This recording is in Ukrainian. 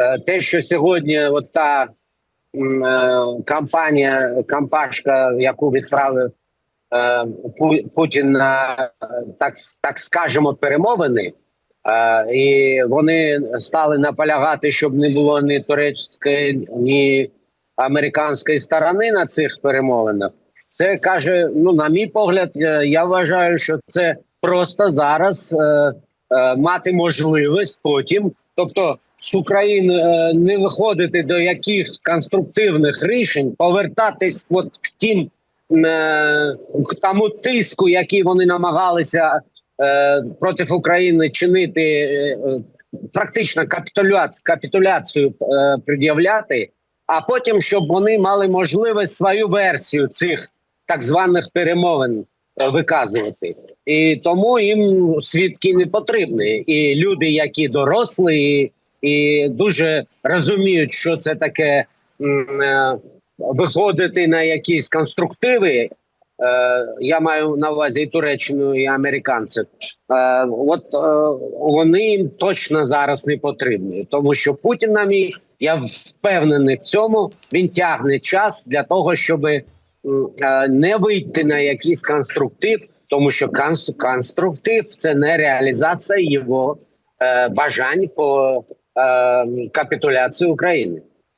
е, те, що сьогодні от та е, кампанія, кампашка, яку відправив е, Путін на так, так скажемо перемовини, е, і вони стали наполягати, щоб не було ні турецької, ні американської сторони на цих перемовинах. Це каже: ну, на мій погляд, я вважаю, що це просто зараз е, мати можливість потім, тобто з України е, не виходити до яких конструктивних рішень, повертатись от к тим е, к тому тиску, який вони намагалися е, проти України чинити, практично капітуля... капітуляцію е, пред'являти, а потім щоб вони мали можливість свою версію цих так званих перемовин виказувати. І тому їм свідки не потрібні. І люди, які дорослі, і, дуже розуміють, що це таке е, виходити на якісь конструктиви. Е, я маю на увазі і Туреччину, і американців. Е, от е, вони їм точно зараз не потрібні, тому що Путін мій, я впевнений в цьому. Він тягне час для того, щоб не вийти на якийсь конструктив, тому що конс- конструктив це не реалізація його е, бажань по е, капітуляції України.